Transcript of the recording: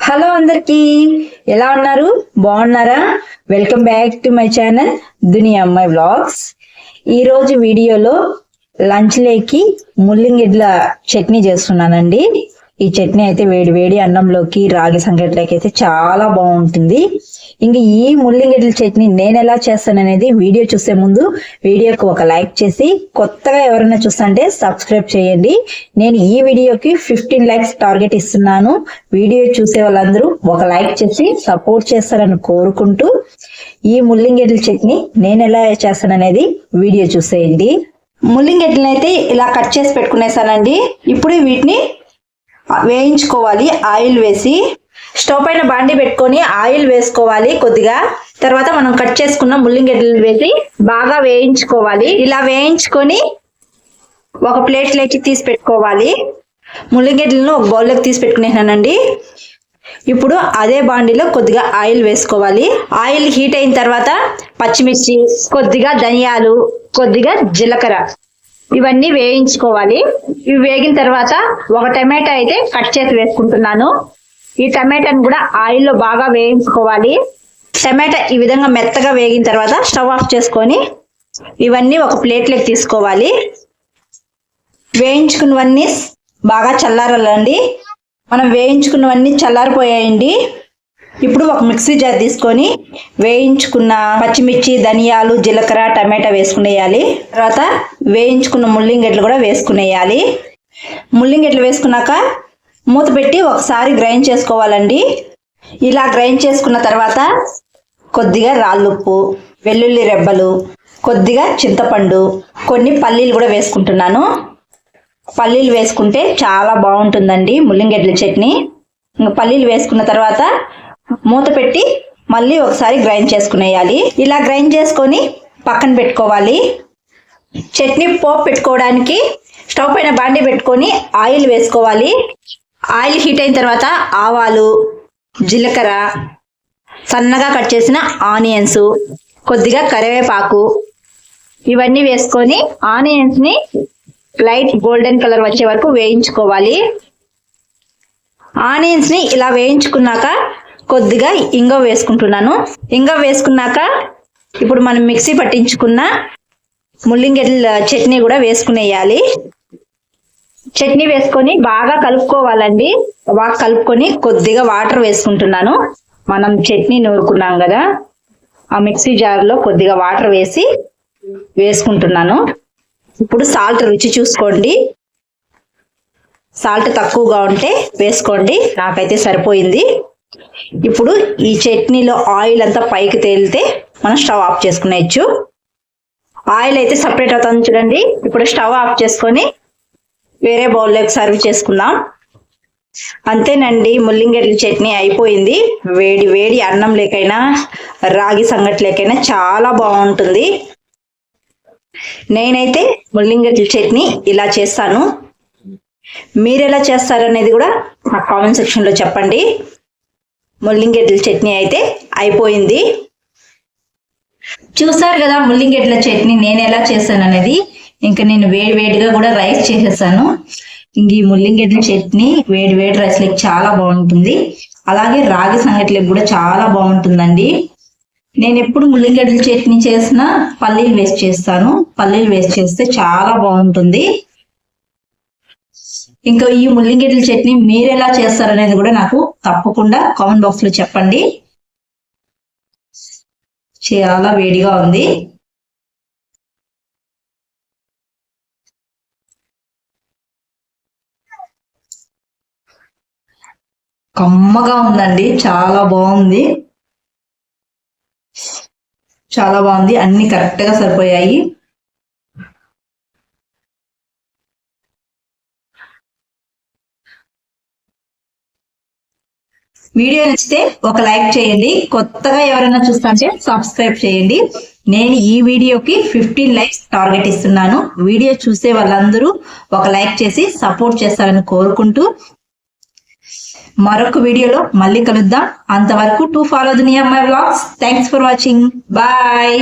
Hello అందరికి ఎలా ఉన్నారు? బాగున్నారా? Welcome back to my channel Duniya అమ్మాయి వ్లాగ్స్ ఈరోజు వీడియోలో లంచ్ లేకి ముల్లింగిడ్ల చట్నీ చేస్తున్నానండి. ఈ చట్నీ అయితే వేడి వేడి అన్నంలోకి రాగి సంగట్లోకి అయితే చాలా బాగుంటుంది. ఇంక ఈ ముల్లింగిడ్ల చట్నీ నేను ఎలా చేస్తాననేది వీడియో చూసే ముందు వీడియోకి ఒక లైక్ చేసి కొత్తగా ఎవరైనా చూస్తుంటే సబ్స్క్రైబ్ చేయండి. నేను ఈ వీడియోకి ఫిఫ్టీన్ లైక్స్ టార్గెట్ ఇస్తున్నాను. వీడియో చూసే వాళ్ళందరూ ఒక లైక్ చేసి సపోర్ట్ చేస్తారని కోరుకుంటూ ఈ ముల్లింగిడ్ల చట్నీ నేను ఎలా చేస్తాననేది వీడియో చూసేయండి. ముల్లింగిడ్లని అయితే ఇలా కట్ చేసి పెట్టుకునేసానండి. ఇప్పుడు వీటిని వేయించుకోవాలి. ఆయిల్ వేసి స్టవ్ పైన బాండి పెట్టుకొని ఆయిల్ వేసుకోవాలి కొద్దిగా. తర్వాత మనం కట్ చేసుకున్న ముల్లింగడ్డలు వేసి బాగా వేయించుకోవాలి. ఇలా వేయించుకొని ఒక ప్లేట్లోకి తీసి పెట్టుకోవాలి. ముల్లిగడ్డలను ఒక బౌల్లోకి తీసి పెట్టుకునేసానండి. ఇప్పుడు అదే బాండిలో కొద్దిగా ఆయిల్ వేసుకోవాలి. ఆయిల్ హీట్ అయిన తర్వాత పచ్చిమిర్చి కొద్దిగా ధనియాలు కొద్దిగా జీలకర్ర ఇవన్నీ వేయించుకోవాలి. ఇవి వేగిన తర్వాత ఒక టమాటా అయితే కట్ చేసి వేసుకుంటున్నాను. ఈ టమాటాని కూడా ఆయిల్లో బాగా వేయించుకోవాలి. టమాటా ఈ విధంగా మెత్తగా వేగిన తర్వాత స్టవ్ ఆఫ్ చేసుకొని ఇవన్నీ ఒక ప్లేట్లోకి తీసుకోవాలి. వేయించుకున్నవన్నీ బాగా చల్లారాలండి. మనం వేయించుకున్నవన్నీ చల్లారిపోయాయండి. ఇప్పుడు ఒక మిక్సీ జార్ తీసుకొని వేయించుకున్న పచ్చిమిర్చి ధనియాలు జీలకర్ర టమాటా వేసుకునేయాలి. తర్వాత వేయించుకున్న ముల్లింగడ్లు కూడా వేసుకునేయాలి. ముల్లింగడ్లు వేసుకున్నాక మూత పెట్టి ఒకసారి గ్రైండ్ చేసుకోవాలండి. ఇలా గ్రైండ్ చేసుకున్న తర్వాత కొద్దిగా రాళ్ళుప్పు వెల్లుల్లి రెబ్బలు కొద్దిగా చింతపండు కొన్ని పల్లీలు కూడా వేసుకుంటున్నాను. పల్లీలు వేసుకుంటే చాలా బాగుంటుందండి ముల్లింగడ్ల చట్నీ. ఇంకా పల్లీలు వేసుకున్న తర్వాత మూత పెట్టి మళ్ళీ ఒకసారి గ్రైండ్ చేసుకునేయాలి. ఇలా గ్రైండ్ చేసుకొని పక్కన పెట్టుకోవాలి. చట్నీ పోపు పెట్టుకోవడానికి స్టవ్ పైన బాండి పెట్టుకొని ఆయిల్ వేసుకోవాలి. ఆయిల్ హీట్ అయిన తర్వాత ఆవాలు జీలకర్ర సన్నగా కట్ చేసిన ఆనియన్స్ కొద్దిగా కరివేపాకు ఇవన్నీ వేసుకొని ఆనియన్స్ని లైట్ గోల్డెన్ కలర్ వచ్చే వరకు వేయించుకోవాలి. ఆనియన్స్ని ఇలా వేయించుకున్నాక కొద్దిగా ఇంగ వేసుకుంటున్నాను. ఇంగ వేసుకున్నాక ఇప్పుడు మనం మిక్సీ పట్టించుకున్న ముల్లింగెడ్ల చట్నీ కూడా వేసుకునేయాలి. చట్నీ వేసుకొని బాగా కలుపుకోవాలండి. బాగా కలుపుకొని కొద్దిగా వాటర్ వేసుకుంటున్నాను. మనం చట్నీ నూరుకున్నాం కదా. ఆ మిక్సీ జార్లో కొద్దిగా వాటర్ వేసి వేసుకుంటున్నాను. ఇప్పుడు సాల్ట్ రుచి చూసుకోండి. సాల్ట్ తక్కువగా ఉంటే వేసుకోండి. నాకైతే సరిపోయింది. ఇప్పుడు ఈ చట్నీలో ఆయిల్ అంతా పైకి తేలితే మనం స్టవ్ ఆఫ్ చేసుకునేయచ్చు. ఆయిల్ అయితే సపరేట్ అవుతుంది చూడండి. ఇప్పుడు స్టవ్ ఆఫ్ చేసుకొని వేరే బౌల్లోకి సర్వ్ చేసుకుందాం. అంతేనండి ముల్లింగడ్ల చట్నీ అయిపోయింది. వేడి వేడి అన్నం లేకైనా రాగి సంగటి లేకైనా చాలా బాగుంటుంది. నేనైతే ముల్లింగడ్ల చట్నీ ఇలా చేస్తాను. మీరు ఎలా చేస్తారనేది కూడా నా కామెంట్ సెక్షన్లో చెప్పండి. ముల్లింగెడ్ల చట్నీ అయితే అయిపోయింది. చూసారు కదా ముల్లింగెడ్ల చట్నీ నేను ఎలా చేశాను అనేది ఇంకా నేను వేడి వేడిగా కూడా రైస్ చేసేసాను. ఇంక ఈ ముల్లింగెడ్ల చట్నీ వేడి వేడి రైస్లకి చాలా బాగుంటుంది. అలాగే రాగి సంగట్లకి కూడా చాలా బాగుంటుందండి. నేను ఎప్పుడు ముల్లింగడ్డల చట్నీ చేసినా పల్లీలు వేస్ట్ చేస్తాను. పల్లీలు వేస్ట్ చేస్తే చాలా బాగుంటుంది. ఇంకా ఈ ముల్లింగిడ్ల చట్నీ మీరు ఎలా చేస్తారనేది కూడా నాకు తప్పకుండా కామెంట్ బాక్స్లో చెప్పండి. చాలా వేడిగా ఉంది. కమ్మగా ఉందండి. చాలా బాగుంది. చాలా బాగుంది. అన్ని కరెక్ట్గా సరిపోయాయి. వీడియో నచ్చితే ఒక లైక్ చేయండి. కొత్తగా ఎవరైనా చూస్తుంటే సబ్స్క్రైబ్ చేయండి. నేను ఈ వీడియోకి ఫిఫ్టీన్ లైక్స్ టార్గెట్ ఇస్తున్నాను. వీడియో చూసే వాళ్ళందరూ ఒక లైక్ చేసి సపోర్ట్ చేస్తారని కోరుకుంటూ మరొక వీడియోలో మళ్ళీ కలుద్దాం. అంతవరకు to follow Duniya my blogs thanks for watching bye